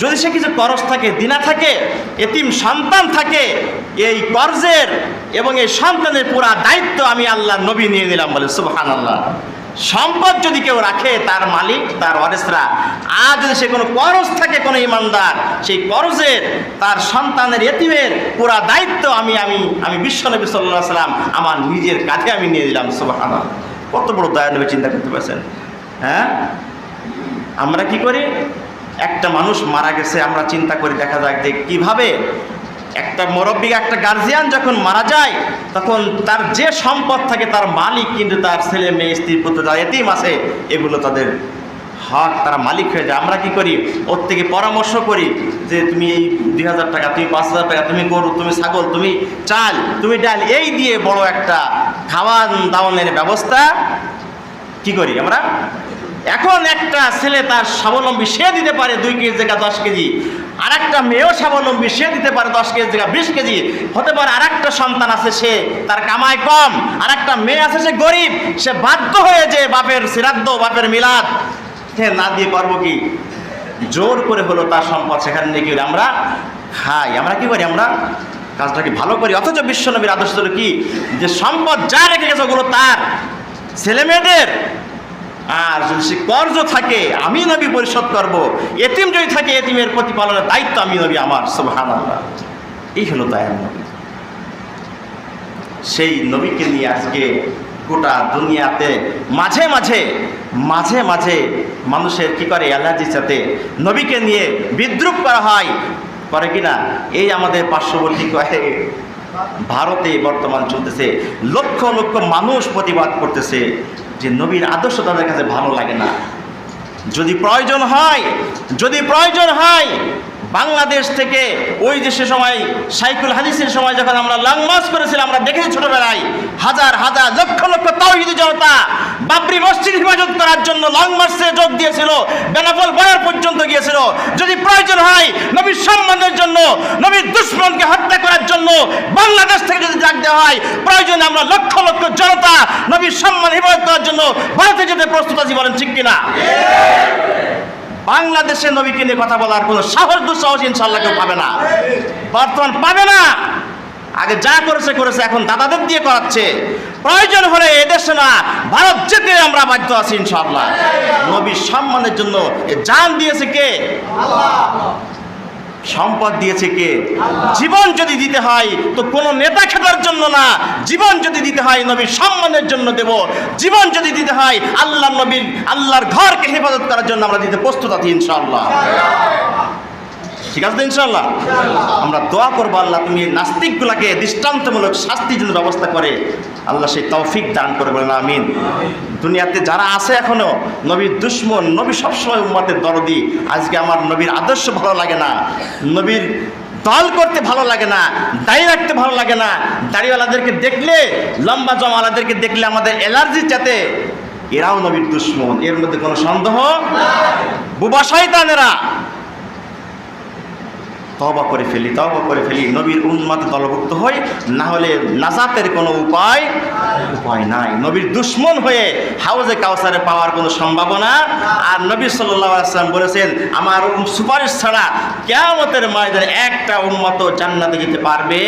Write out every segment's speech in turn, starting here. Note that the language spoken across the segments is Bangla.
যদি সে কিছু করজ থাকে, দিনা থাকে, এতিম সন্তান থাকে, এই কর্জের এবং এই সন্তানের পুরা দায়িত্ব আমি আল্লাহ নবী নিয়ে নিলাম বলে সুবহান আল্লাহ সম্পদ যদি কেউ রাখে, তার মালিক, তার ওয়ারেসরা আর যদি সে কোনো করজ থাকে, কোনো ইমানদার, সেই করজের, তার সন্তানের, এতিমের পুরা দায়িত্ব আমি আমি আমি বিশ্ব বিশ্বনবী সাল্লাহ সাল্লাম আমার নিজের কাঁধে আমি নিয়ে দিলাম সুবহান কত বড় দয়া নবী চিন্তা করতে পারছেন হ্যাঁ? আমরা কি করি? একটা মানুষ মারা গেছে, আমরা চিন্তা করি, দেখা যাক যে কীভাবে। একটা মুরব্বী, একটা গার্জিয়ান যখন মারা যায়, তখন তার যে সম্পদ থাকে, তার মালিক কিন্তু তার ছেলে, মেয়ে, স্ত্রী, পুত্র, যারা এতিম আছে, এগুলো তাদের হক, তারা মালিক হয়ে যায়। আমরা কি করি? ওর থেকে পরামর্শ করি যে, তুমি এই দুই হাজার টাকা, তুমি পাঁচ হাজার টাকা, তুমি গরু, তুমি ছাগল, তুমি চাল, তুমি ডাল, এই দিয়ে বড় একটা খাওয়ান দাওয়ানের ব্যবস্থা কি করি আমরা? এখন একটা ছেলে তার স্বাবলম্বী, সে দিতে পারে দুই কেজি জায়গা দশ কেজি। আর একটা মেয়েও স্বাবলম্বী, সে দিতে পারে দশ কেজি জায়গা, বিশ কেজি। হতে পারে আর একটা সন্তান আছে, সে তার কামাই কম। আর একটা মেয়ে আছে, সে গরিব। সে বাধ্য হয়ে যে বাপের শ্রাদ্ধ, বাপের মিলাদ, সে না দিয়ে পারব কি? জোর করে হলো তার সম্পদ সেখানে নিয়ে কি আমরা খাই। আমরা কি করি? আমরা কাজটাকে ভালো করি। অথচ বিশ্বনবীর আদর্শ কি? যে সম্পদ যা রেখে গেছে, ওগুলো তার। ছেলে মেয়েদের আর যদি সে কর্জ থাকে আমি নবী পরিশোধ করব। এতিম যদি থাকে, এতিমের প্রতিপালনের দায়িত্ব আমি নবী আমার সুবহান আল্লাহ এই হলো দয়ার নবী। সেই নবীকে নিয়ে আজকে গোটা দুনিয়াতে মাঝে মাঝে মাঝে মাঝে মানুষের কি করে অ্যালার্জির সাথে নবীকে নিয়ে বিদ্রুপ করা হয়। করে কিনা এই আমাদের পার্শ্ববর্তী কয়ে ভারতে বর্তমান চলতেছে, লক্ষ লক্ষ মানুষ প্রতিবাদ করতেছে। যে নবীর আদর্শ তাদের কাছে ভালো লাগে না। যদি প্রয়োজন হয় যদি প্রয়োজন হয় বাংলাদেশ থেকে ওই যে সে সময় সাইকুল হাদিসের সময় যখন আমরা লং মার্চ করেছিলাম, আমরা দেখেছি ছোটবেলায় হাজার হাজার, লক্ষ লক্ষ তাওহিদি জনতা বাবরি মসজিদ হিফাজত করার জন্য লং মার্চে যোগ দিয়েছিল বেনাফল বয়ার পর্যন্ত গিয়েছিল। যদি প্রয়োজন হয় নবীর সম্মানের জন্য, নবীর দুশ্মনকে হত্যা করার জন্য বাংলাদেশ থেকে যদি ডাক দেওয়া হয়, প্রয়োজনে আমরা লক্ষ লক্ষ জনতা নবীর সম্মান হিফাজত করার জন্য ভারতে যেতে প্রস্তুত আছি বলেন ঠিক কিনা? বাংলাদেশে নবীকে নিয়ে কথা বলার কোনো সাহস দুঃসাহস ইনশাল্লাহ কেউ পাবে না। বর্তমান পাবে না। আগে যা করেছে করেছে, এখন দাদাদের দিয়ে করাচ্ছে। প্রয়োজন হলে এদেশে না, ভারত যেতে আমরা বাধ্য আছি ইনশাল্লাহ নবীর সম্মানের জন্য জান দিয়েছে কে? সম্পদ দিয়েছে কে? জীবন যদি দিতে হয়, তো কোনো নেতা খেতার জন্য না। জীবন যদি দিতে হয়, নবীর সম্মানের জন্য দেব। জীবন যদি দিতে হয়, আল্লাহ নবীর, আল্লাহর ঘরকে হেফাজত করার জন্য আমরা দিতে প্রস্তুত আছি ইনশাআল্লাহ। ঠিক আছে তো ইনশাআল্লাহ? আমরা দোয়া করব আল্লাহ, তুমি নাস্তিকগুলাকে দৃষ্টান্তমূলক শাস্তির জন্য ব্যবস্থা করে আল্লাহ সেই তৌফিক দান করে বলেন, আমিন। দুনিয়াতে যারা আছে এখনও, নবীর দুশ্মন, নবী সবসময় উম্মাতের দরদি। আজকে আমার নবীর আদর্শ ভালো লাগে না, নবীর দল করতে ভালো লাগে না, দাঁড়িয়ে রাখতে ভালো লাগে না। দাড়িওয়ালাদেরকে দেখলে, লম্বা জমাওয়ালাদেরকে দেখলে আমাদের অ্যালার্জি চাতে। এরাও নবীর দুশ্মন, এর মধ্যে কোনো সন্দেহ? বুবা শয়তানেরা। তবা করে ফেলি তবা করে ফেলি, নবীর উন্মাদ দলভুক্ত হই, না হলে নাজাতের কোনো উপায় উপায় নাই। নবীর দুশ্মন হয়ে হাউজে কাউসারে পাওয়ার কোনো সম্ভাবনা, আর নবী সাল্লাহ আসলাম বলেছেন, আমার সুপারিশ ছাড়া কেয়ামতের ময়দানে একটা উন্মত জান্নাতে যেতে পারবে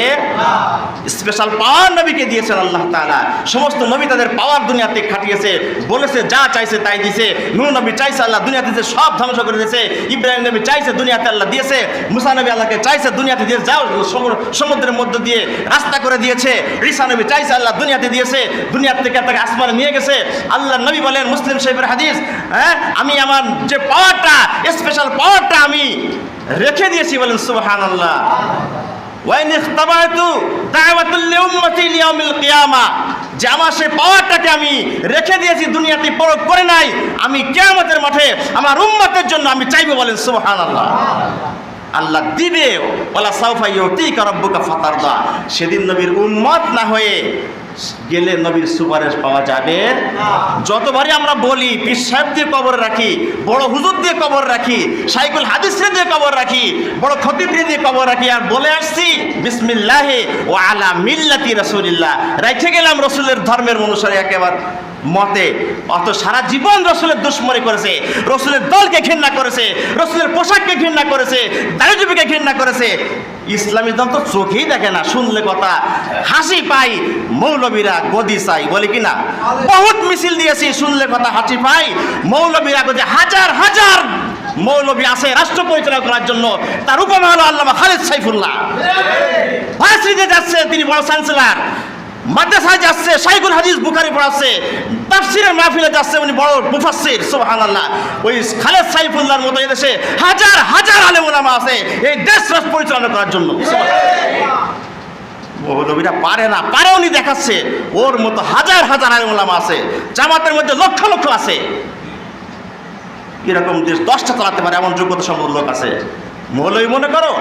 স্পেশাল পাওয়ার নবীকে দিয়েছেন আল্লাহ তাআলা। সমস্ত নবী তাদের পাওয়ার দুনিয়াতে খাটিয়েছে, বলেছে, যা চাইছে তাই দিয়েছে। নূর নবী চাইছে আল্লাহ দুনিয়াতে সব ধ্বংস করে দিয়েছে, ইব্রাহিম নবী চাইছে দুনিয়াতে আল্লাহ দিয়েছে, মুসা নবী আল্লাহকে চাইছে দুনিয়াতে দিয়ে যাও সমুদ্রের মধ্যে দিয়ে রাস্তা করে দিয়েছে। রিসা নবী চাইছে আল্লাহ দুনিয়াতে দিয়েছে, দুনিয়ার থেকে তাকে আসমানে নিয়ে গেছে। আল্লাহ নবী বলেন, মুসলিম শরীফের হাদিস হ্যাঁ আমি আমার যে পাওয়ারটা স্পেশাল পাওয়ারটা আমি রেখে দিয়েছি বলেন সুবহান আল্লাহ যে আমার সেই পাওয়ারটাকে আমি রেখে দিয়েছি, দুনিয়াতে প্রয়োগ করে নাই, আমি কিয়ামতের মাঠে, আমার উম্মতের জন্য আমি চাইব বলেন, সুবহানাল্লাহ। আল্লাহ দিবে। সেদিন নবীর উম্মত না হয়ে গেলে নবীর সুপারিশ পাওয়া যাবে। যতবারই আমরা বলি, পীর সাহেব দিয়ে কবর রাখি, বড় হুজুর দিয়ে কবর রাখি সাইকুল হাদিসে দিয়ে কবর রাখি, বড় খতিব দিয়ে কবর রাখি, আর বলে আসছি, বিসমিল্লাহে ও আলা মিল্লাতি রাসূলিল্লাহ। রেখে গেলাম রসুলের ধর্মের অনুসারে একেবারে। মতে, অত সারা জীবন রসুলের দুশ্মনী করেছে, রসুলের দলকে ঘৃণা করেছে, রসুলের পোশাককে ঘৃণা করেছে দারিদ্রকে ঘৃণা করেছে। ইসলামী দল তো চোখেই দেখে না, শুনলে কথা, হাসি পাই, মৌলবীরা গদি চাই, বলে কি না বহুত মিছিল দিয়েছি, শুনলে কথা, হাসি পাই, মৌলবীরা গদি, হাজার হাজার মৌলবী আছে রাষ্ট্র পরিচালনা করার জন্য। তার উপমা হলো আল্লামা খালিদ সাইফুল্লাহ। যাচ্ছে, তিনি বড় চ্যান্সেলার। মাদ্রাসায় যাচ্ছে, শাইখুল হাদিস বুখারি পড়াচ্ছে, তাফসিরের মাহফিলে যাচ্ছে উনি বড় মুফাসসির, সুবহানাল্লাহ। ওই খালেদ সাইফুল্লাহর মতো এদেশে হাজার হাজার আলেম ওলামা আছে এই দেশ রাষ্ট্র পরিচালনা করার জন্য। নবীরা পারে না, পারে উনি দেখাচ্ছে, ওর মতো হাজার হাজার আলেম ওলামা আছে, জামাতের মধ্যে লক্ষ লক্ষ আছে। এরকম দেশ দশটা চালাতে পারে এমন যোগ্যতা সম্পন্ন লোক আছে? মৌলবী মনে করো?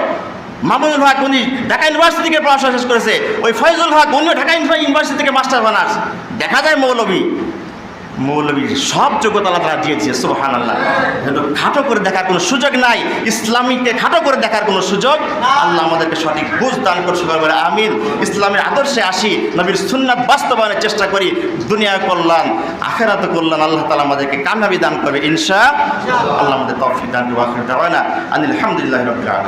মামুনুল হক উনি ঢাকা ইউনিভার্সিটি থেকে পড়াশোনা শেষ করেছে। ওই ফয়জুল হক উনিও ঢাকা ইউনিভার্সিটি থেকে মাস্টার বানার্স দেখা যায় মৌলবী মৌলবী সব যোগ্যতা আল্লাহ তারা দিয়েছে সোহান আল্লাহ খাটো করে দেখার কোনো সুযোগ নাই। ইসলামীকে খাটো করে দেখার কোনো সুযোগ আল্লাহ আমাদেরকে সঠিক বুঝ দান করছে বলে আমিন। ইসলামের আদর্শে আসি, নবীর সুন্নাত বাস্তবায়নের চেষ্টা করি দুনিয়া কল্যাণ, আখেরাত কল্যাণ আল্লাহ তালা আমাদেরকে কামিয়াবি দান করবে, ইনশা আল্লাহ। আমাদের তফিক দান আনিল আলহামদুলিল্লাহ রবিল আলম